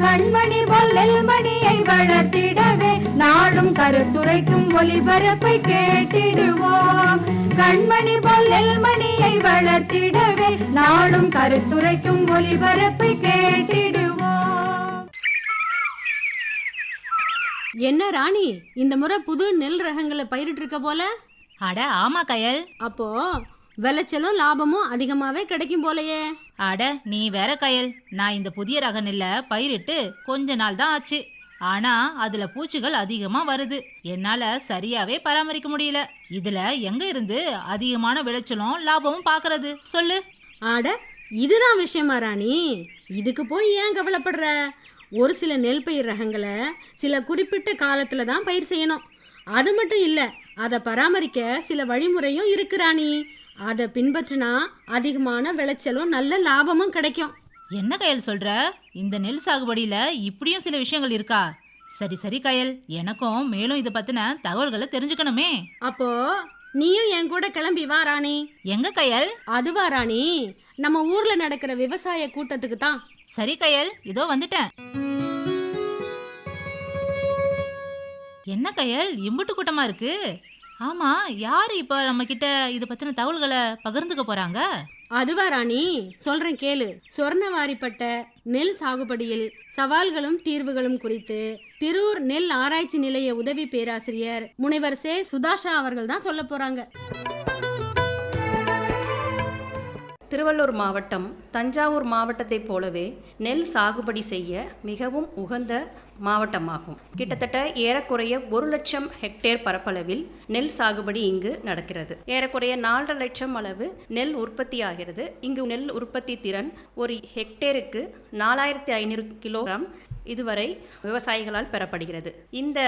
கண்மணி பொல்லல் மணியை வளர்த்திடவே நாடும் கருத்துரைக்கும் ஒளிபரப்பை கேட்டிடுவோம். கண்மணி பொல்லல் மணியை வளர்த்திடவே நாடும் கருத்துரைக்கும் ஒளிபரப்பை கேட்டிடுவோம். என்ன ராணி இந்த முறை புது நெல் ரகங்களை பயிரிட்டு இருக்க போல? அட ஆமா கயல். அப்போ விளைச்சலும் லாபமும் அதிகமாவே கிடைக்கும் போலயே. அட நீ வேற கயல். நான் இந்த புதிய ரக நெல்லை பயிரிட்டு கொஞ்ச நாள் தான் ஆச்சு. ஆனா அதுல பூச்சிகள் அதிகமா வருது. என்னால சரியாவே பராமரிக்க முடியல. இதுல எங்க இருந்து அதிகமான விளைச்சலும் லாபமும் பாக்குறது? சொல்லு. ஆட இதுதான் விஷயமா ராணி. இதுக்கு போய் ஏன் கவலைப்படுற? ஒரு சில நெல் பயிர் ரகங்களை சில குறிப்பிட்ட காலத்துல தான் பயிர் செய்யணும். அது மட்டும் இல்ல அதை பராமரிக்க சில வழிமுறையும் இருக்கு ராணி. அதை பின்பற்றினா அதிகமான விளைச்சலும் நல்ல லாபமும் கிடைக்கும். என்ன கயல் சொல்ற? இந்த நெல் சாகுபடியில இப்படியும் சில விஷயங்கள் இருக்கா? சரி சரி கயல். எனக்கும் மேலும் இதை பத்தின தகவல்களை தெரிஞ்சுக்கணுமே. அப்போ நீயும் என் கூட கிளம்பி வா ராணி. எங்க கயல்? அதுவா ராணி. நம்ம ஊர்ல நடக்கிற விவசாய கூட்டத்துக்கு தான். சரி கயல் இதோ வந்துட்டேன். என்ன கயல்? இம்புட்டு கூட்டமா இருக்கு? ஆமா யாரு இப்ப நம்ம கிட்ட இத பத்தின தகவல்களை பகிர்ந்துக்க போறாங்க? அதுவா ராணி சொல்றேன் கேளு. சொர்ணவாரிப்பட்ட நெல் சாகுபடியில் சவால்களும் தீர்வுகளும் குறித்து திருவூர் நெல் ஆராய்ச்சி நிலைய உதவி பேராசிரியர் முனைவர் சே. சுதாஷா அவர்கள் தான் சொல்ல போறாங்க. திருவள்ளூர் மாவட்டம் தஞ்சாவூர் மாவட்டத்தைப் போலவே நெல் சாகுபடி செய்ய மிகவும் உகந்த மாவட்டமாகும். கிட்டத்தட்ட ஏறக்குறைய ஒரு லட்சம் ஹெக்டேர் பரப்பளவில் நெல் சாகுபடி இங்கு நடக்கிறது. ஏறக்குறைய நாலரை லட்சம் அளவு நெல் உற்பத்தி ஆகிறது. இங்கு நெல் உற்பத்தி திறன் ஒரு ஹெக்டேருக்கு நாலாயிரத்தி ஐநூறு கிலோகிராம் இதுவரை விவசாயிகளால் பெறப்படுகிறது. இந்த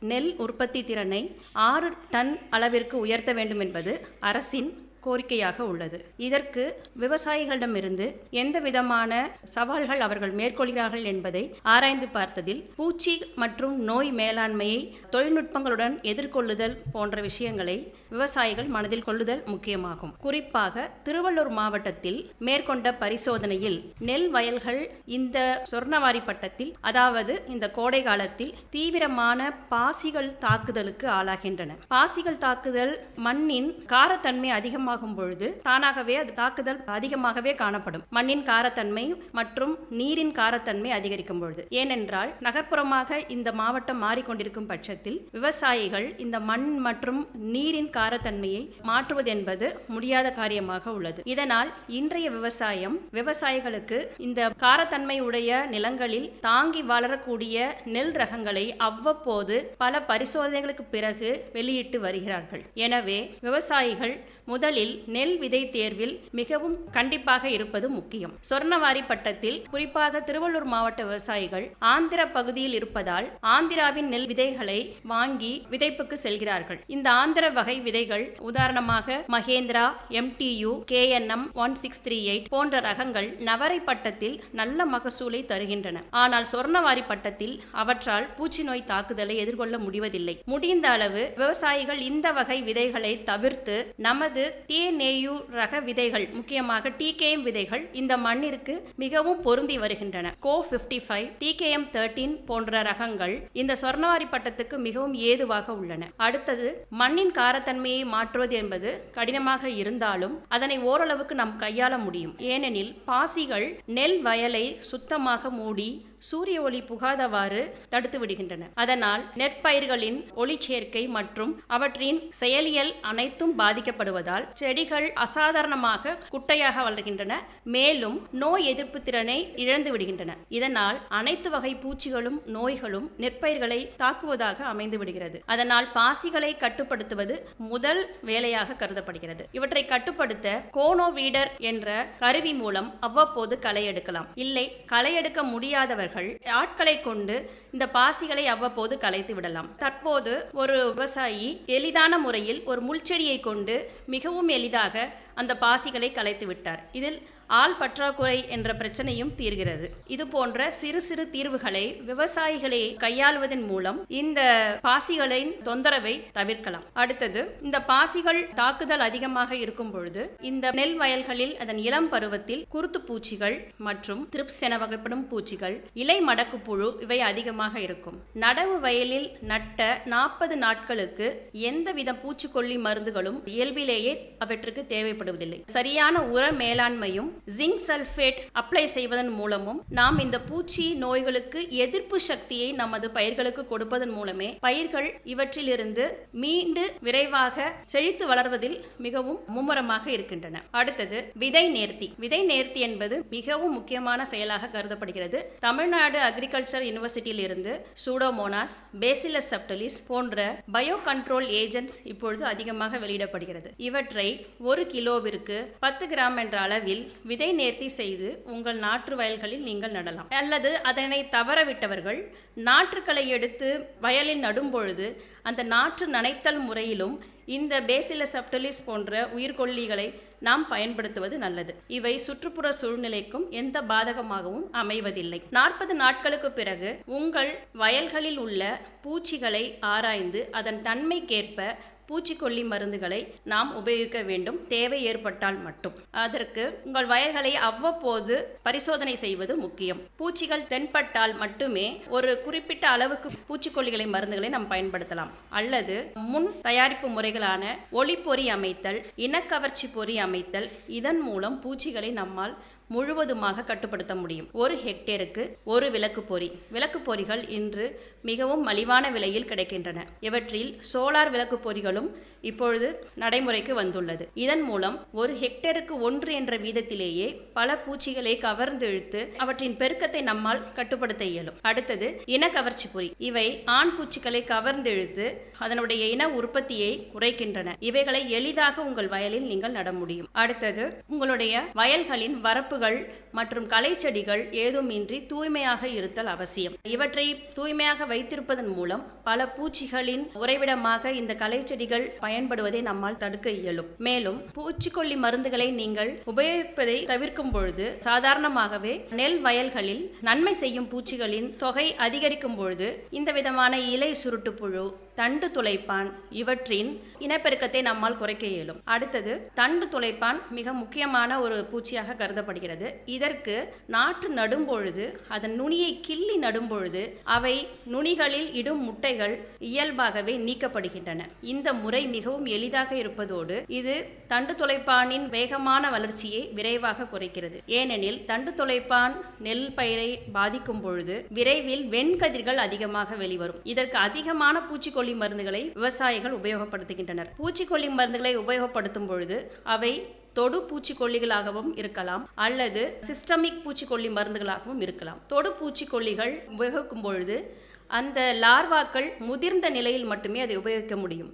நெல் உற்பத்தி திறனை ஆறு டன் அளவிற்கு உயர்த்த வேண்டும் என்பது அரசின் கோரிக்கையாக உள்ளது. இதற்கு விவசாயிகளிடமிருந்து எந்த விதமான சவால்கள் அவர்கள் மேற்கொள்கிறார்கள் என்பதை ஆராய்ந்து பார்த்ததில் பூச்சி மற்றும் நோய் மேலாண்மையை தொழில்நுட்பங்களுடன் எதிர்கொள்ளுதல் போன்ற விஷயங்களை விவசாயிகள் மனதில் கொள்ளுதல் முக்கியமாகும். குறிப்பாக திருவள்ளூர் மாவட்டத்தில் மேற்கொண்ட பரிசோதனையில் நெல் வயல்கள் இந்த சொர்ணவாரி பட்டத்தில் அதாவது இந்த கோடை காலத்தில் தீவிரமான பாசிகள் தாக்குதலுக்கு ஆளாகின்றன. பாசிகள் தாக்குதல் மண்ணின் காரத்தன்மை அதிகமாக அதிகமாகும் பொழுது தானாகவே அது தாக்குதல் அதிகமாகவே காணப்படும். மண்ணின் காரத்தன்மை மற்றும் நீரின் காரத்தன்மை அதிகரிக்கும் பொழுது. ஏனென்றால் நகர்ப்புறமாக இந்த மாவட்டம் மாறிக்கொண்டிருக்கும் பட்சத்தில் விவசாயிகள் இந்த மண் மற்றும் நீரின் காரத்தன்மையை மாற்றுவது என்பது முடியாத காரியமாக உள்ளது. இதனால் இன்றைய விவசாயம் விவசாயிகளுக்கு இந்த காரத்தன்மை உடைய நிலங்களில் தாங்கி வளரக்கூடிய நெல் ரகங்களை அவ்வப்போது பல பரிசோதனைகளுக்கு பிறகு வெளியிட்டு வருகிறார்கள். எனவே விவசாயிகள் முதலில் நெல் விதை தேர்வில் மிகவும் கண்டிப்பாக இருப்பது முக்கியம். சொர்ணவாரி பட்டத்தில் குறிப்பாக திருவள்ளூர் மாவட்ட விவசாயிகள் ஆந்திர பகுதியில் இருப்பதால் ஆந்திராவின் நெல் விதைகளை வாங்கி விதைப்புக்கு செல்கிறார்கள். இந்த ஆந்திர வகை விதைகள் உதாரணமாக Mahindra MTU KNM one six three eight போன்ற ரகங்கள் நவரை பட்டத்தில் நல்ல மகசூலை தருகின்றன. ஆனால் சொர்ணவாரி பட்டத்தில் அவற்றால் பூச்சி நோய் தாக்குதலை எதிர்கொள்ள முடிவதில்லை. முடிந்த அளவு விவசாயிகள் இந்த வகை விதைகளை தவிர்த்து நமது தேநேயூர் ரக விதைகள் முக்கியமாக டிகேஎம் விதைகள் இந்த மண்ணிற்கு மிகவும் பொருந்தி வருகின்றன. CO fifty five TKM thirteen போன்ற ரகங்கள் இந்த சொர்ணவாரி பட்டத்துக்கு மிகவும் ஏதுவாக உள்ளன. அடுத்தது மண்ணின் காரத்தன்மையை மாற்றுவது என்பது கடினமாக இருந்தாலும் அதனை ஓரளவுக்கு நாம் கையாள முடியும். ஏனெனில் பாசிகள் நெல் வயலை சுத்தமாக மூடி சூரிய ஒளி புகாதவாறு தடுத்து விடுகின்றன. அதனால் நெற்பயிர்களின் ஒளிச்சேர்க்கை மற்றும் அவற்றின் செயலியல் அனைத்தும் பாதிக்கப்படுவதால் செடிகள் அசாதாரணமாக குட்டையாக வளர்கின்றன. மேலும் நோய் எதிர்ப்பு திறனை இழந்து விடுகின்றன. இதனால் அனைத்து வகை பூச்சிகளும் நோய்களும் நெற்பயிர்களை தாக்குவதாக அமைந்து விடுகிறது. அதனால் பாசிகளை கட்டுப்படுத்துவது முதல் வேலையாக கருதப்படுகிறது. இவற்றை கட்டுப்படுத்த கோனோவீடர் என்ற கருவி மூலம் அவ்வப்போது களை எடுக்கலாம். இல்லை களை எடுக்க முடியாதவர்கள் ஆட்களை கொண்டு இந்த பாசிகளை அவ்வப்போது கலைத்து விடலாம். தற்போது ஒரு விவசாயி எளிதான முறையில் ஒரு முள்செடியை கொண்டு மிகவும் எளிதாக அந்த பாசிகளை கலைத்து விட்டார் இதில் ஆள் பற்றாக்குறை என்ற பிரச்சனையும் தீர்கிறது. இது போன்ற சிறு சிறு தீர்வுகளை விவசாயிகளை கையாளுவதன் மூலம் இந்த பாசிகளின் தொந்தரவை தவிர்க்கலாம். அடுத்தது இந்த பாசிகள் தாக்குதல் அதிகமாக இருக்கும் பொழுது இந்த நெல் வயல்களில் அதன் இளம் பருவத்தில் குருத்து பூச்சிகள் மற்றும் திரிப்ஸ் என வகைப்படும் பூச்சிகள் இலை மடக்கு புழு இவை அதிகமாக இருக்கும். நடவு வயலில் நட்ட நாற்பது நாட்களுக்கு எந்தவித பூச்சிக்கொல்லி மருந்துகளும் இயல்பிலேயே அவற்றுக்கு தேவைப்படுவதில்லை. சரியான உர மேலாண்மையும் ஜிங்க் சல்ஃபேட் அப்ளை செய்வதன் மூலமும் நாம் இந்த பூச்சி நோய்களுக்கு எதிர்ப்பு சக்தியை நமது பயிர்களுக்கு கொடுப்பதன் மூலமே பயிர்கள் இவற்றிலிருந்து மீண்டு விரைவாக செழித்து வளர்வதில் மிகவும் மும்முரமாக இருக்கின்றன. அடுத்தது விதை நேர்த்தி. விதை நேர்த்தி என்பது மிகவும் முக்கியமான செயலாக கருதப்படுகிறது. தமிழ்நாடு அக்ரிகல்ச்சர் யூனிவர்சிட்டியில் இருந்து சூடோமோனாஸ் பேசிலஸ் சப்டலிஸ் போன்ற பயோ கண்ட்ரோல் ஏஜென்ட்ஸ் இப்பொழுது அதிகமாக வெளியிடப்படுகிறது. இவற்றை ஒரு கிலோவிற்கு பத்து கிராம் என்ற அளவில் விதை நேர்த்தி செய்து உங்கள் நாற்று வயல்களில் நீங்கள் நடலாம். அல்லது அதனை தவறவிட்டவர்கள் நாற்றுக்களை எடுத்து வயலில் நடும் பொழுது அந்த நாற்று நனைத்தல் முறையிலும் இந்த பேசில சப்டலிஸ் போன்ற உயிர்கொல்லிகளை நாம் பயன்படுத்துவது நல்லது. இவை சுற்றுப்புற சூழ்நிலைக்கும் எந்த பாதகமாகவும் அமைவதில்லை. நாற்பது நாட்களுக்கு பிறகு உங்கள் வயல்களில் உள்ள பூச்சிகளை ஆராய்ந்து அதன் தன்மைக்கேற்ப பூச்சிக்கொல்லி மருந்துகளை நாம் உபயோகிக்க வேண்டும். தேவை ஏற்பட்டால் மட்டும். அதற்கு உங்கள் வயல்களை அவ்வப்போது பரிசோதனை செய்வது முக்கியம். பூச்சிகள் தென்பட்டால் மட்டுமே ஒரு குறிப்பிட்ட அளவுக்கு பூச்சிக்கொல்லிகளை மருந்துகளை நாம் பயன்படுத்தலாம். அல்லது முன் தயாரிப்பு முறைகளான ஒளிப்பொறி அமைத்தல் இனக்கவர்ச்சி பொறி அமைத்தல் இதன் மூலம் பூச்சிகளை நம்மால் முழுவதுமாக கட்டுப்படுத்த முடியும். ஒரு ஹெக்டேருக்கு ஒரு விளக்கு பொறி. விளக்கு பொறிகள் இன்று மிகவும் மலிவான விலையில் கிடைக்கின்றன. இவற்றில் சோலார் விளக்கு பொறிகளும் இப்பொழுது நடைமுறைக்கு வந்துள்ளது. இதன் மூலம் ஒரு ஹெக்டேருக்கு ஒன்று என்ற வீதத்திலேயே பல பூச்சிகளை கவர்ந்து இழுத்து அவற்றின் பெருக்கத்தை நம்மால் கட்டுப்படுத்த இயலும். அடுத்தது இன கவர்ச்சி பொறி. இவை ஆண் பூச்சிகளை கவர்ந்து இழுத்து அதனுடைய இன உற்பத்தியை குறைக்கின்றன. இவைகளை எளிதாக உங்கள் வயலில் நீங்கள் நட முடியும். அடுத்தது உங்களுடைய வயல்களின் வரப்பு வரப்புகள் மற்றும் களைச்செடிகள் ஏதுமின்றி தூய்மையாக இருத்தல் அவசியம். இவற்றை தூய்மையாக வைத்திருப்பதன் மூலம் பல பூச்சிகளின் உறைவிடமாக இந்த களைச்செடிகள் பயன்படுவதை நம்மால் தடுக்க இயலும். மேலும் பூச்சிக்கொல்லி மருந்துகளை நீங்கள் உபயோகிப்பதை தவிர்க்கும் பொழுது சாதாரணமாகவே நெல் வயல்களில் நன்மை செய்யும் பூச்சிகளின் தொகை அதிகரிக்கும் பொழுது இந்த விதமான இலை சுருட்டு புழு தண்டு துளைப்பான் இவற்றின் இனப்பெருக்கத்தை நம்மால் குறைக்க இயலும். அடுத்தது தண்டு துளைப்பான் மிக முக்கியமான ஒரு பூச்சியாக கருதப்படுகிறது. இதற்கு நாற்று நடும்பொழுது அதன் நுனியை கிள்ளி நடும்பொழுது அவை நுனிகளில் இடும் முட்டைகள் இயல்பாகவே நீக்கப்படுகின்றன. இந்த முறை மிகவும் எளிதாக இருப்பதோடு இது தண்டு துளைப்பானின் வேகமான வளர்ச்சியை விரைவாக குறைக்கிறது. ஏனெனில் தண்டு துளைப்பான் நெல் பயிரை பாதிக்கும் பொழுது விரைவில் வெண்கதிர்கள் அதிகமாக வெளிவரும். இதற்கு அதிகமான பூச்சிக்கொல்லி மருந்துகளை விவசாயிகள் உபயோகப்படுத்துகின்றனர். பூச்சிக்கொல்லி மருந்துகளை உபயோகப்படுத்தும் பொழுது அவை தொடு பூச்சிக்கொல்லிகளாகவும் இருக்கலாம் அல்லது சிஸ்டமிக் பூச்சிக்கொல்லி மருந்துகளாகவும் இருக்கலாம். தொடு பூச்சிக்கொல்லிகள் உபயோகிக்கும் பொழுது அந்த லார்வாக்கள் முதிர்ந்த நிலையில் மட்டுமே அதை உபயோகிக்க முடியும்.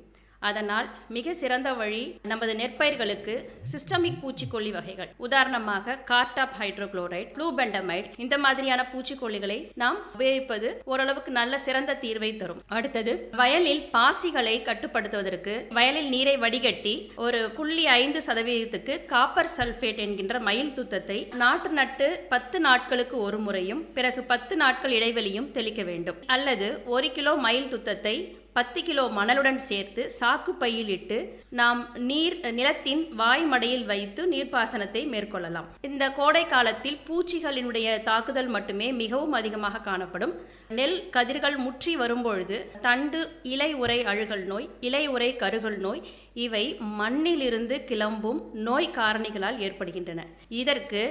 அதனால் மிக சிறந்த வழி நமது நெற்பயிர்களுக்கு சிஸ்டமிக் பூச்சிக்கொல்லி வகைகள். உதாரணமாக கார்டாப் ஹைட்ரோக்ளோரைட் ப்ளூபெண்டமைட் இந்த மாதிரியான பூச்சிக்கொல்லிகளை நாம் உபயோகிப்பது ஓரளவுக்கு நல்ல சிறந்த தீர்வை தரும். அடுத்தது வயலில் பாசிகளை கட்டுப்படுத்துவதற்கு வயலில் நீரை வடிகட்டி ஒரு புள்ளி ஐந்து சதவீதத்துக்கு காப்பர் சல்ஃபேட் என்கின்ற மயில் துத்தத்தை நாட்டு நட்டு பத்து நாட்களுக்கு ஒரு முறையும் பிறகு பத்து நாட்கள் இடைவெளியும் தெளிக்க வேண்டும். அல்லது ஒரு கிலோ மயில் துத்தத்தை பத்து கிலோ மணலுடன் சேர்த்து சாக்கு பையில் இட்டு நாம் நீர் நிலத்தின் வாய்மடையில் வைத்து நீர்ப்பாசனத்தை மேற்கொள்ளலாம். இந்த கோடை காலத்தில் பூச்சிகளினுடைய தாக்குதல் மட்டுமே மிகவும் அதிகமாக காணப்படும். நெல் கதிர்கள் முற்றி வரும்பொழுது தண்டு இலை உரை அழுகல் நோய் இலை உரை கருகல் நோய் இவை மண்ணிலிருந்து கிளம்பும் நோய் காரணிகளால் ஏற்படுகின்றன. இதற்கு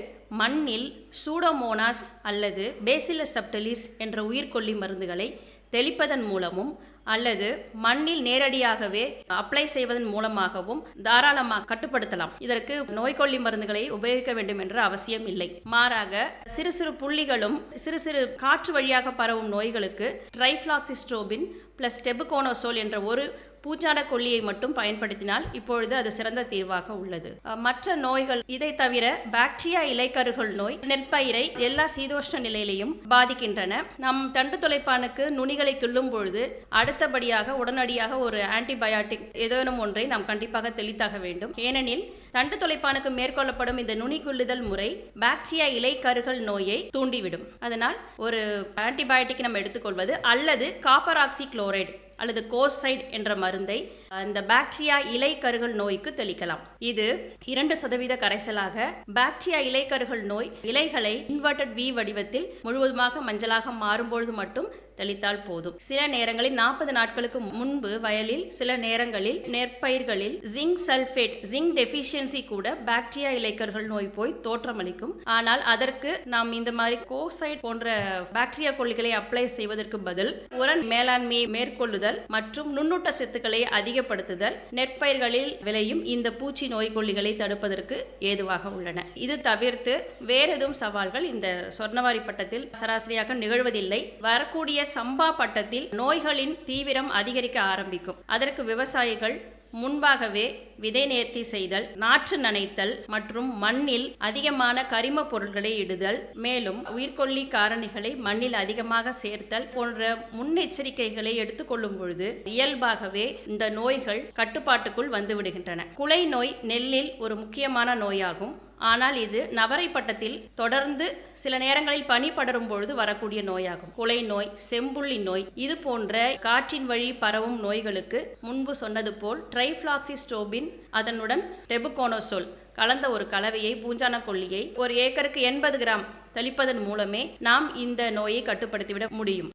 மண்ணில் சூடோமோனாஸ் அல்லது பேசிலஸ் சப்டலிஸ் என்ற உயிர்கொல்லி மருந்துகளை தெளிப்பதன் மூலமும் அல்லது மண்ணில் நேரடியாகவே அப்ளை செய்வதன் மூலமாகவும் தாராளமாக கட்டுப்படுத்தலாம். இதற்கு நோய்கொல்லி மருந்துகளை உபயோகிக்க வேண்டும் என்ற அவசியம் இல்லை. மாறாக சிறு சிறு புள்ளிகளும் சிறு சிறு காற்று வழியாக பரவும் நோய்களுக்கு ட்ரைஃப்ளாக்சிஸ்ட்ரோபின் பிளஸ் ஸ்டெபுகோனோசோல் என்ற ஒரு பூச்சான கொல்லியை மட்டும் பயன்படுத்தினால் இப்பொழுது அது சிறந்த தீர்வாக உள்ளது. மற்ற நோய்கள் இதை தவிர பாக்டீரியா இலைக்கருகள் நோய் நெற்பயிரை எல்லா சீதோஷ்ண நிலையிலையும் பாதிக்கின்றன. நம் தண்டு துளைப்பானுக்கு நுனிகளை கிள்ளும் பொழுது அடுத்தபடியாக உடனடியாக ஒரு ஆன்டிபயாட்டிக் ஏதேனும் ஒன்றை நாம் கண்டிப்பாக தெளித்தாக வேண்டும். ஏனெனில் தண்டு துளைப்பானுக்கு மேற்கொள்ளப்படும் இந்த நுனி கொள்ளுதல் முறை பாக்டீரியா இலைக்கருகள் நோயை தூண்டிவிடும். அதனால் ஒரு ஆன்டிபயோட்டிக் நம்ம எடுத்துக்கொள்வது அல்லது காப்பர் ஆக்சி குளோரைடு அல்லது கோசைட் என்ற மருந்தை இந்த பாக்டீரியா இலைக்கருகள் நோய்க்கு தெளிக்கலாம். இது இரண்டு சதவீத கரைசலாக பாக்டீரியா இலைக்கருகள் நோய் இலைகளை இன்வெர்டட் வி வடிவத்தில் முழுவதுமாக மஞ்சளாக மாறும்பொழுது மட்டும் தெளித்தால் போதும். சில நேரங்களில் நாற்பது நாட்களுக்கு முன்பு வயலில் சில நேரங்களில் நெற்பயிர்களில் ஜிங்க் சல்ஃபேட் ஜிங்க் டெஃபிஷியன்சி கூட பாக்டீரியா இலைக்கர்கள் நோய் போய் தோற்றமளிக்கும். ஆனால் அதற்கு நாம் இந்த மாதிரி கோசைட் போன்ற பாக்டீரியா கொல்லிகளை அப்ளை செய்வதற்கு பதில் உரன் மேலாண்மையை மேற்கொள்ளுதல் மற்றும் நுண்ணூட்ட சத்துக்களை அதிகப்படுத்துதல் நெற்பயிர்களில் விளையும் இந்த பூச்சி நோய்க்கொல்லிகளை தடுப்பதற்கு ஏதுவாக உள்ளன. இது தவிர்த்து வேறெதும் சவால்கள் இந்த சொர்ணவாரி பட்டத்தில் சராசரியாக நிகழ்வதில்லை. வரக்கூடிய சம்பா பட்டத்தில் நோய்களின் தீவிரம் அதிகரிக்க ஆரம்பிக்கும். அதற்கு விவசாயிகள் முன்பாகவே விதை நேர்த்தி செய்தல் நாற்று நனைத்தல் மற்றும் மண்ணில் அதிகமான கரிம பொருட்களை இடுதல் மேலும் உயிர்கொல்லி காரணிகளை மண்ணில் அதிகமாக சேர்த்தல் போன்ற முன்னெச்சரிக்கைகளை எடுத்துக்கொள்ளும் பொழுது இயல்பாகவே இந்த நோய்கள் கட்டுப்பாட்டுக்குள் வந்துவிடுகின்றன குலை நோய் நெல்லில் ஒரு முக்கியமான நோயாகும். ஆனால் இது நவரை பட்டத்தில் தொடர்ந்து சில நேரங்களில் பனி படரும் பொழுது வரக்கூடிய நோயாகும். குலை நோய் செம்புள்ளி நோய் இது போன்ற காற்றின் வழி பரவும் நோய்களுக்கு முன்பு சொன்னது போல் ட்ரைஃப்ளாக்சிஸ்டோபின் அதனுடன் டெபுகோனோசோல் கலந்த ஒரு கலவையை பூஞ்சான கொல்லியை ஒரு ஏக்கருக்கு எண்பது கிராம் தெளிப்பதன் மூலமே நாம் இந்த நோயை கட்டுப்படுத்திவிட முடியும்.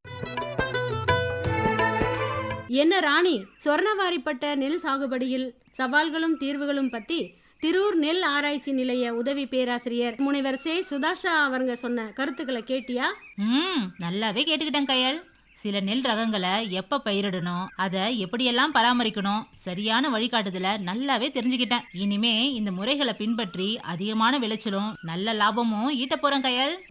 என்ன ராணி? சொர்ணவாரிப்பட்ட நெல் சாகுபடியில் சவால்களும் தீர்வுகளும் பத்தி திரூர் நெல் ஆராய்ச்சி நிலைய உதவி பேராசிரியர் முனைவர் சே. சுதாஷா அவங்க சொன்ன கருத்துக்களை கேட்டியா? ம் நல்லாவே கேட்டுக்கிட்டேன் கையல். சில நெல் ரகங்களை எப்ப பயிரிடணும் அதை எப்படியெல்லாம் பராமரிக்கணும் சரியான வழிகாட்டுதல நல்லாவே தெரிஞ்சுக்கிட்டேன். இனிமே இந்த முறைகளை பின்பற்றி அதிகமான விளைச்சலும் நல்ல லாபமும் ஈட்ட போறேன் கையல்.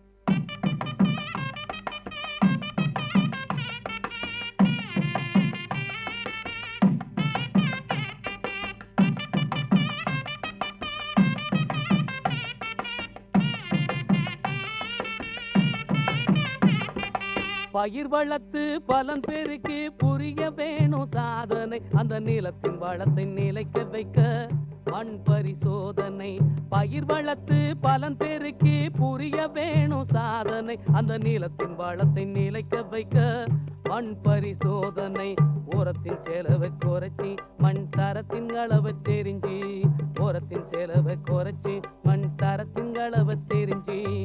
பயிர் வளர்த்து பலன் பெருக்கி புரிய வேணும் சாதனை. அந்த நிலத்தின் வளத்தை நிலைக்க வைக்க மண் பரிசோதனை. பயிர் வளர்த்து பலன் பெருக்கி புரிய வேணும் சாதனை. அந்த நிலத்தின் வளத்தை நிலைக்க வைக்க மண் பரிசோதனை. உரத்தின் செலவை குறைச்சி மண் தரத்தின் அளவை தெரிஞ்சு. உரத்தின் செலவை குறைச்சி மண் தரத்தின் அளவை தெரிஞ்சு.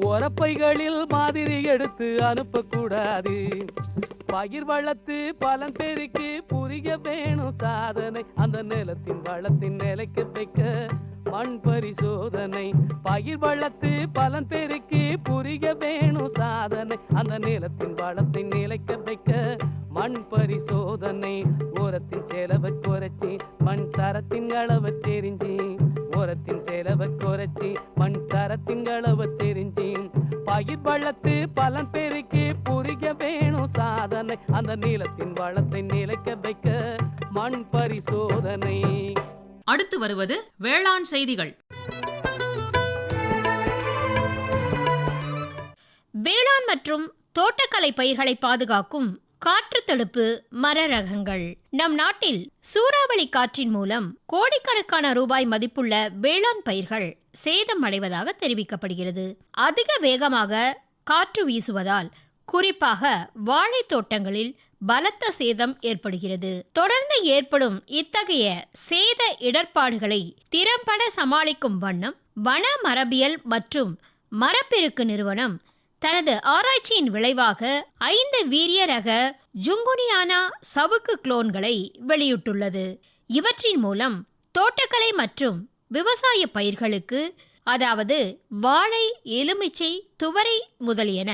உரப்பைகளில் மாதிரி எடுத்து அனுப்பக்கூடாது. பயிர் வளர்த்து பலன் பெருக்கி புரிய வேணும் சாதனை. அந்த நிலத்தின் வளத்தின் நிலைக்கு வைக்க மண் பரிசோதனை. பயிர் வளர்த்து பலன் பெருக்கி புரிய வேணும் சாதனை. அந்த நிலத்தின் வளத்தை நிலைக்க வைக்க மண் பரிசோதனை. உரத்தின் செலவை குறைச்சி மண் தரத்தின் அளவை தெரிஞ்சு. உரத்தின் செலவை குறைச்சி மண் தரத்தின் அளவை தெரிஞ்சு. பயிர் வளர்த்து பலன் பெருக்கி புரிய வேணும் சாதனை. அந்த நிலத்தின் வளத்தை நிலைக்க வைக்க மண் பரிசோதனை. அடுத்து வருவது வேளாண் செய்திகள். வேளாண் மற்றும் தோட்டக்கலை பயிர்களை பாதுகாக்கும் காற்று தடுப்பு மர ரகங்கள் நம் நாட்டில் சூறாவளி காற்றின் மூலம் கோடிக்கணக்கான ரூபாய் மதிப்புள்ள வேளாண் பயிர்கள் சேதம் அடைவதாக தெரிவிக்கப்படுகிறது. அதிக வேகமாக காற்று வீசுவதால் குறிப்பாக வாழைத் தோட்டங்களில் பலத்த சேதம் ஏற்படுகிறது. தொடர்ந்து ஏற்படும் இத்தகைய சேத இடர்பாடுகளை திறம்பட சமாளிக்கும் வண்ணம் வன மரபியல் மற்றும் மரப்பெருக்கு நிறுவனம் தனது ஆராய்ச்சியின் விளைவாக ஐந்து வீரிய ரக ஜுங்குனியானா சவுக்கு குளோன்களை வெளியிட்டுள்ளது. இவற்றின் மூலம் தோட்டக்கலை மற்றும் விவசாய பயிர்களுக்கு அதாவது வாழை எலுமிச்சை துவரை முதலியன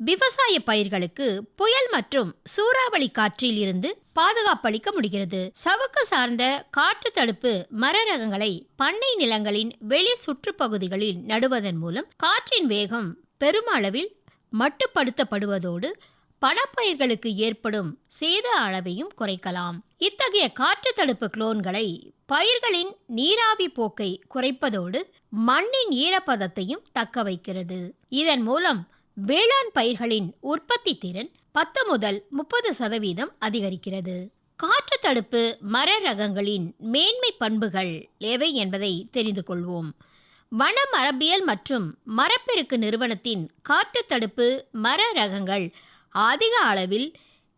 விவசாய பயிர்களுக்கு புயல் மற்றும் சூறாவளி காற்றில் இருந்து பாதுகாப்பளிக்க முடிகிறது. சவுக்கு சார்ந்த காற்று தடுப்பு மர ரகங்களை பண்ணை நிலங்களின் வெளி சுற்றுப்பகுதிகளில் நடுவதன் மூலம் காற்றின் வேகம் பெருமளவில் மட்டுப்படுத்தப்படுவதோடு பணப்பயிர்களுக்கு ஏற்படும் சேத அளவையும் குறைக்கலாம். இத்தகைய காற்று தடுப்பு குளோன்களை பயிர்களின் நீராவி போக்கை குறைப்பதோடு மண்ணின் ஈரப்பதத்தையும் தக்க வைக்கிறது. இதன் மூலம் வேளாண் பயிர்களின் உற்பத்தி திறன் பத்து முதல் முப்பது சதவீதம் அதிகரிக்கிறது. காற்று தடுப்பு மர ரகங்களின் மேன்மை பண்புகள் எவை என்பதை தெரிந்து கொள்வோம். வன மரபியல் மற்றும் மரப்பெருக்கு நிறுவனத்தின் காற்று தடுப்பு மர ரகங்கள் அதிக அளவில்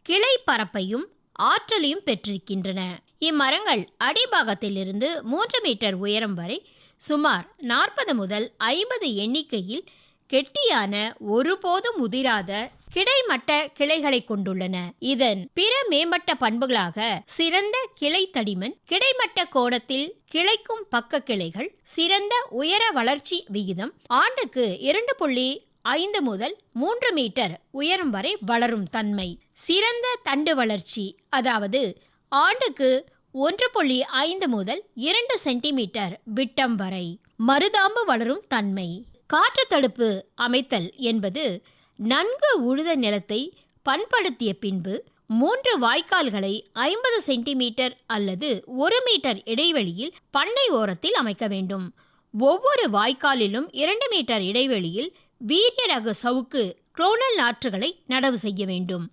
கிளை பரப்பையும் ஆற்றலையும் பெற்றிருக்கின்றன. இம்மரங்கள் அடிபாகத்திலிருந்து மூன்று மீட்டர் உயரம் வரை சுமார் நாற்பது முதல் ஐம்பது எண்ணிக்கையில் கெட்டியான ஒருபோதும் உதிராத கிடைமட்ட கிளைகளை கொண்டுள்ளன. இதன் பிற மேம்பட்ட பண்புகளாக சிறந்த கிளை தடிமன் கிடைமட்ட கோணத்தில் கிளைக்கும் பக்க கிளைகள் சிறந்த உயர வளர்ச்சி விகிதம் ஆண்டுக்கு இரண்டு புள்ளி ஐந்து முதல் மூன்று மீட்டர் உயரம் வரை வளரும் தன்மை. சிறந்த தண்டு வளர்ச்சி அதாவது ஆண்டுக்கு ஒன்று புள்ளி ஐந்து முதல் இரண்டு சென்டிமீட்டர் விட்டம் வரை மருதாம்பு வளரும் தன்மை. காற்று தடுப்பு அமைத்தல் என்பது நன்கு உழுத நிலத்தை பண்படுத்திய பின்பு மூன்று வாய்க்கால்களை ஐம்பது சென்டிமீட்டர் அல்லது ஒரு மீட்டர் இடைவெளியில் பண்ணை ஓரத்தில் அமைக்க வேண்டும். ஒவ்வொரு வாய்க்காலிலும் இரண்டு மீட்டர் இடைவெளியில் வீரிய ரக சவுக்கு குரோனல் நாற்றுகளை நடவு செய்ய வேண்டும்.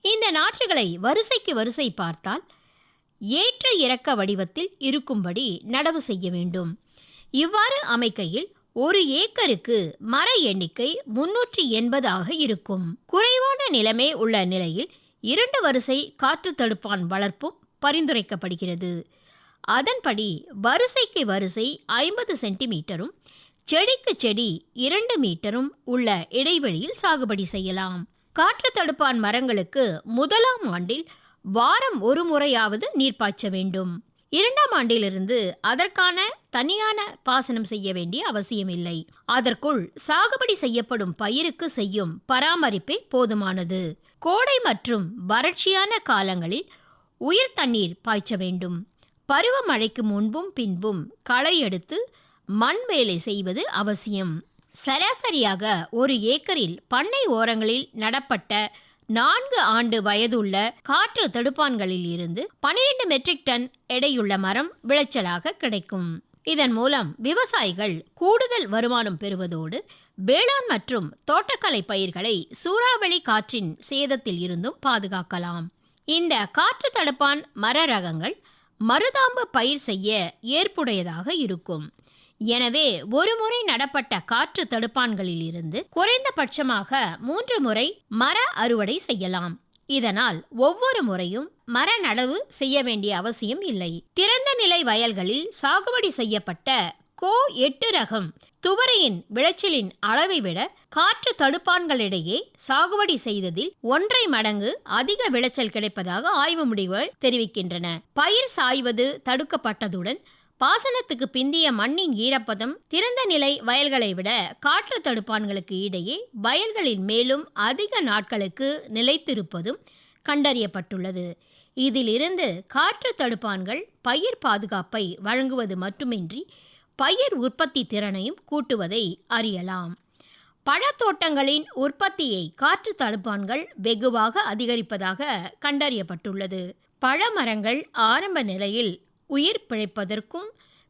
இந்த நாற்றுகளை வரிசைக்கு வரிசை பார்த்தால் ஏற்ற இறக்க வடிவத்தில் இருக்கும்படி நடவு செய்ய வேண்டும். இவ்வாறு அமைக்கையில் ஒரு ஏக்கருக்கு மர எண்ணிக்கை முன்னூற்றி எண்பதாக இருக்கும். குறைவான நிலைமை உள்ள நிலையில் இரண்டு வரிசை காற்று தடுப்பான் வளர்ப்பும் பரிந்துரைக்கப்படுகிறது. அதன்படி வரிசைக்கு வரிசை ஐம்பது சென்டிமீட்டரும் செடிக்கு செடி இரண்டு மீட்டரும் உள்ள இடைவெளியில் சாகுபடி செய்யலாம். காற்று தடுப்பான் மரங்களுக்கு முதலாம் ஆண்டில் வாரம் ஒரு முறையாவது நீர் பாய்ச்ச வேண்டும். இரண்டாம் ஆண்டிலிருந்து அதற்கான தனியான பாசனம் செய்ய வேண்டிய அவசியமில்லை. அதற்குள் சாகுபடி செய்யப்படும் பயிருக்கு செய்யும் பராமரிப்பே போதுமானது. கோடை மற்றும் வறட்சியான காலங்களில் உயிர் தண்ணீர் பாய்ச்ச வேண்டும். பருவமழைக்கு முன்பும் பின்பும் களை எடுத்து மண் வேலை செய்வது அவசியம். சராசரியாக ஒரு ஏக்கரில் பண்ணை ஓரங்களில் நடப்பட்ட நான்கு ஆண்டு வயதுள்ள காற்று தடுப்பான்களில் இருந்து பனிரெண்டு மெட்ரிக் டன் எடையுள்ள மரம் விளைச்சலாக கிடைக்கும். இதன் மூலம் விவசாயிகள் கூடுதல் வருமானம் பெறுவதோடு வேளாண் மற்றும் தோட்டக்கலை பயிர்களை சூறாவளி காற்றின் சேதத்தில் இருந்தும் பாதுகாக்கலாம். இந்த காற்று தடுப்பான் மர ரகங்கள் மருதாம்பு பயிர் செய்ய ஏற்புடையதாக இருக்கும். எனவே ஒருமுறை நடப்பட்ட காற்று தடுப்பான்களில் இருந்து குறைந்தபட்சமாக மூன்று முறை மர அறுவடை செய்யலாம். இதனால் ஒவ்வொரு முறையும் மர நடவு செய்ய வேண்டிய அவசியம் இல்லை. திறந்த நிலை வயல்களில் சாகுபடி செய்யப்பட்ட கோ எட்டு ரகம் துவரையின் விளைச்சலின் அளவை விட காற்று தடுப்பான்களிடையே சாகுபடி செய்ததில் ஒன்றை மடங்கு அதிக விளைச்சல் கிடைப்பதாக ஆய்வு முடிவுகள் தெரிவிக்கின்றன. பயிர் சாய்வது தடுக்கப்பட்டதுடன் பாசனத்துக்கு பிந்திய மண்ணின் ஈரப்பதம் திறந்த நிலை வயல்களை விட காற்று தடுப்பான்களுக்கு இடையே வயல்களின் மேலும் அதிக நாட்களுக்கு நிலைத்திருப்பதும் கண்டறியப்பட்டுள்ளது. இதிலிருந்து காற்று தடுப்பான்கள் பயிர் பாதுகாப்பை வழங்குவது மட்டுமின்றி பயிர் உற்பத்தி திறனையும் கூட்டுவதை அறியலாம். பழத்தோட்டங்களின் உற்பத்தியை காற்று தடுப்பான்கள் வெகுவாக அதிகரிப்பதாக கண்டறியப்பட்டுள்ளது. பழமரங்கள் ஆரம்ப நிலையில் உயிர் பிழைப்பதற்கும்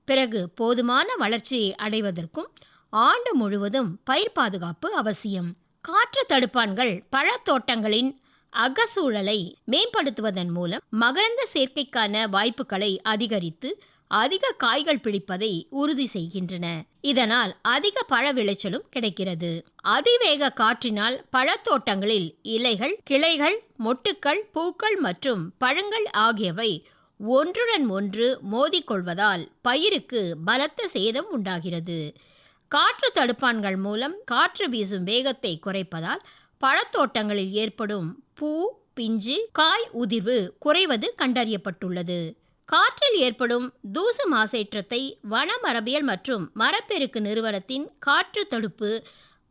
பிறகு போதுமான வளர்ச்சியை அடைவதற்கும் ஆண்டு முழுவதும் பயிர் பாதுகாப்பு அவசியம். காற்று தடுப்பான்கள் பழத்தோட்டங்களின் அகசூழலை மேம்படுத்துவதன் மூலம் மகரந்த சேர்க்கைக்கான வாய்ப்புகளை அதிகரித்து அதிக காய்கள் பிடிப்பதை உறுதி செய்கின்றன. இதனால் அதிக பழ விளைச்சலும் கிடைக்கிறது. அதிவேக காற்றினால் பழத்தோட்டங்களில் இலைகள் கிளைகள் மொட்டுக்கள் பூக்கள் மற்றும் பழங்கள் ஆகியவை ஒன்றுடன் ஒன்று மோதிக்கொள்வதால் பயிருக்கு பலத்த சேதம் உண்டாகிறது. காற்று தடுப்பான்கள் மூலம் காற்று வீசும் வேகத்தை குறைப்பதால் பழத்தோட்டங்களில் ஏற்படும் பூ பிஞ்சு காய் உதிர்வு குறைவது கண்டறியப்பட்டுள்ளது. காற்றில் ஏற்படும் தூசு மாசேற்றத்தை வன மரபியல் மற்றும் மரப்பெருக்கு நிறுவனத்தின் காற்று தடுப்பு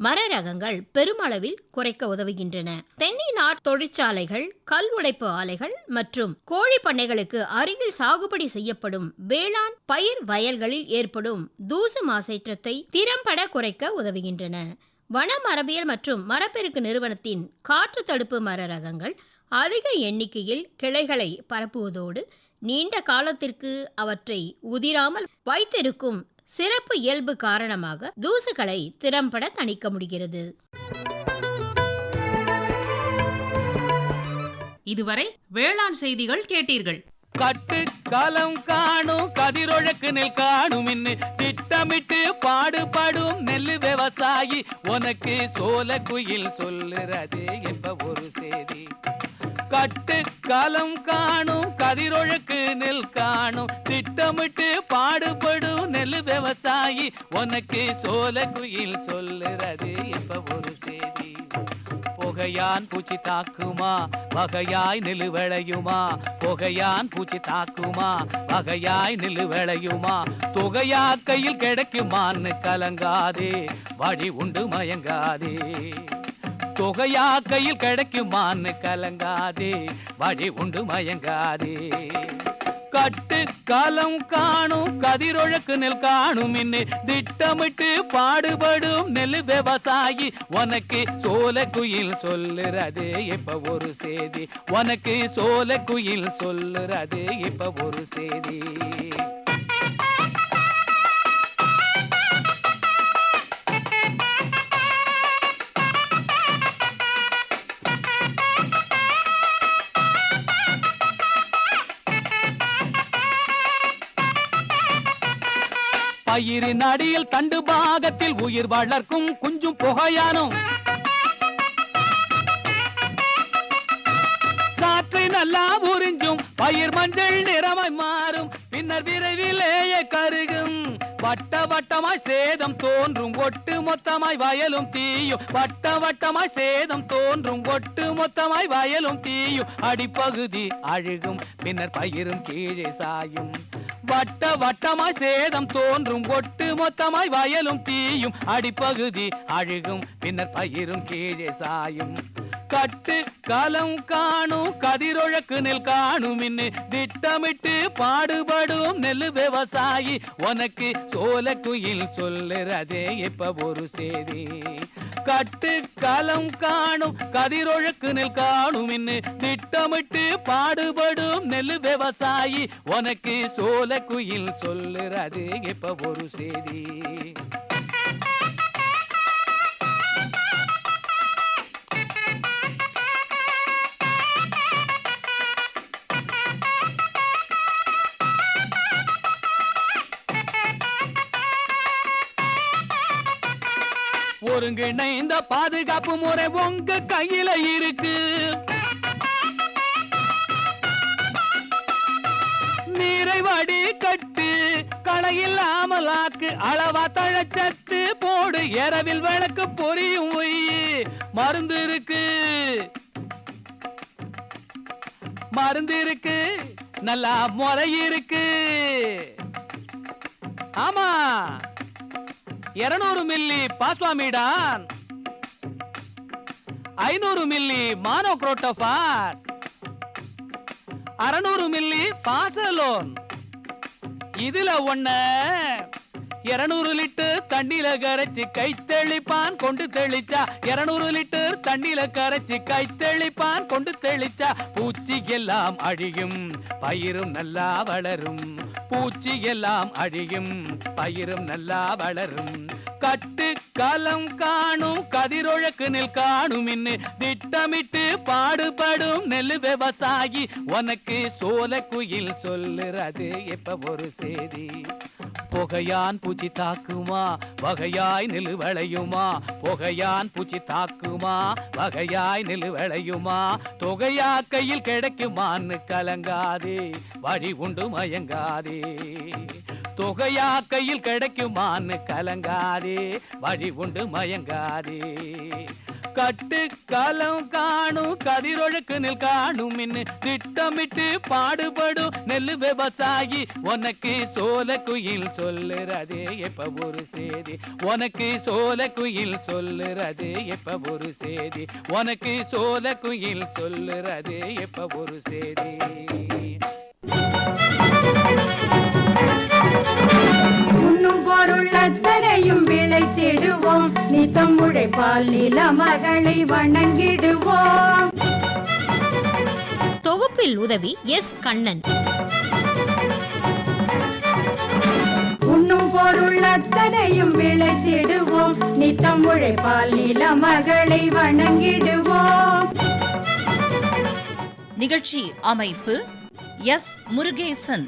மர ரகங்கள் பெருமளவில் குறைக்க உதவுகின்றன. தென்னை நார் தொழிற்சாலைகள் கல் உடைப்பு ஆலைகள் மற்றும் கோழி பண்ணைகளுக்கு அருகில் சாகுபடி செய்யப்படும் வேளாண் பயிர் வயல்களில் ஏற்படும் தூசு மாசேற்றத்தை திறம்பட குறைக்க உதவுகின்றன. வன மரபியல் மற்றும் மரப்பெருக்கு நிறுவனத்தின் காற்று தடுப்பு மர ரகங்கள் அதிக எண்ணிக்கையில் கிளைகளை பரப்புவதோடு நீண்ட காலத்திற்கு அவற்றை உதிராமல் வைத்திருக்கும் சிறப்பு இயல்பு காரணமாக தூசுகளை திறம்பட தணிக்க முடிகிறது. இதுவரை வேளாண் செய்திகள் கேட்டீர்கள். கட்டு காலம் காணும் கதிரொழக்கு நெல் காணும் திட்டமிட்டு பாடுபடும் நெல் விவசாயி உனக்கு சோல குயில் சொல்லுறது என்ப ஒரு செய்தி. கட்டு காலம் காணும் கதிரொழுக்கு நெல் காணும். திட்டமிட்டு பாடுபடும் நெல் விவசாயி உனக்கு சோல குயில் சொல்லுறது இப்ப ஒரு செய்தி. புகையான் பூச்சி தாக்குமா வகையாய் நெல்லு விளையுமா? புகையான் பூச்சி தாக்குமா வகையாய் நெல்லு விளையுமா? தொகையா கையில் கிடைக்குமான்னு கலங்காதே வழி உண்டு மயங்காதே. தொகையா கையில் கிடைக்குமான்னு கலங்காதே வழி உண்டு மயங்காதே. கட்டு காலம் காணும் கதிரொழக்கு நெல் காணும் இன்னே திட்டமிட்டு பாடுபடும் நெல் விவசாயி உனக்கு சோல குயில் சொல்லுறது இப்ப ஒரு செய்தி. உனக்கு சோல குயில் சொல்லுறது இப்ப ஒரு செய்தி. பயிரின் அடியில் தண்டு பாகத்தில் உயிர் வளர்க்கும் குஞ்சும் புகையானும். சாற்றை நல்லா உறிஞ்சும் பயிர் மஞ்சள் நிறமாய் மாறும். பின்னர் விரைவிலேயே கருகும். வட்ட வட்டமாய் சேதம் தோன்றும் ஒட்டு மொத்தமாய் வயலும் தீயும். வட்ட வட்டமாய் சேதம் தோன்றும் ஒட்டு மொத்தமாய் வயலும் தீயும். அடிப்பகுதி அழுகும் பின்னர் பயிரும் கீழே சாயும். வட்ட வட்டமாய் சேதம் தோன்றும் ஒட்டு மொத்தமாய் வயலும் தீயும். அடிப்பகுதி அழுகும் பின்னர் பயிரும் கீழே சாயும். கட்டு களம் காணும் கதிரொழக்கு நெல் காணும் இன்னு. திட்டமிட்டு பாடுபடும் நெல் விவசாயி. உனக்கு சோல குயில் சொல்லுறதே இப்ப ஒரு செய்தி. கட்டு களம் காணும் கதிரொழக்கு நெல் காணும் இன்னு. திட்டமிட்டு பாடுபடும் நெல் விவசாயி. உனக்கு சோல குயில் சொல்லுறது இப்ப ஒரு செய்தி. ஒருங்கிணைந்த பாதுகாப்பு முறை உங்க கையில இருக்கு. நீரை வடி கட்டு களை இல்லாமல் ஆக்கு அளவா தழச்சத்து போடு இரவில் விளக்கு பொரியும் மருந்து இருக்கு. மருந்து இருக்கு. நல்லா முறை இருக்கு. ஆமா. இருநூறு மில்லி பாஸ்வாமிடான். ஐநூறு மில்லி மானோக்ரோட்டோபாஸ் அறுநூறு மில்லி பாசலோன். இதுல ஒண்ணு இருநூறு லிட்டர் தண்ணியில கரைச்சு கை தெளிப்பான் கொண்டு தெளிச்சா. இருநூறு லிட்டர் தண்ணியில கரைச்சு கை தெளிப்பான் கொண்டு தெளிச்சா. பூச்சி எல்லாம் அழியும் பயிரும் நல்லா வளரும். பூச்சி எல்லாம் அழியும் பயிரும் நல்லா வளரும். கட்டு கலம் காணும் கதிரொழக்கு நெல் காணும் இன்னு. திட்டமிட்டு பாடுபடும் நெல் விவசாயி உனக்கு சோல குயில் சொல்லுறது எப்ப ஒரு செய்தி? புகையான் பூச்சி தாக்குமா? வகையாய் நிலுவளையுமா? புகையான் பூச்சி தாக்குமா? வகையாய் நிலுவளையுமா? தொகையா கையில் கிடைக்குமான்னு கலங்காதே வழி உண்டு மயங்காதே. தொகையா கையில் கிடைக்குமான்னு கலங்காதே வழி உண்டு மயங்காதே. கட்டு களம் காணும் கதிரொழுக்கு நெல் காணும் மின்னு திட்டமிட்டு பாடுபடும் நெல் விவசாயி. உனக்கு சோல குயில் சொல்லுறதே எப்ப ஒரு சேதி உனக்கு சோல குயில் சொல்லுறதே எப்ப ஒரு சேதி உனக்கு சோல குயில் சொல்லுறதே எப்ப ஒரு செய்தி. பொருள் அத்தனையும் விளைத்திடுவோம் நித்தம் உழைப்பால் நில மகளை வணங்கிடுவோம். தொகுப்பில் உதவி எஸ் கண்ணன். உண்ணும் பொருள் அத்தனையும் விளைத்திடுவோம் நித்தம் உழைப்பால் நில மகளை வணங்கிடுவோம். நிகழ்ச்சி அமைப்பு எஸ் முருகேசன்.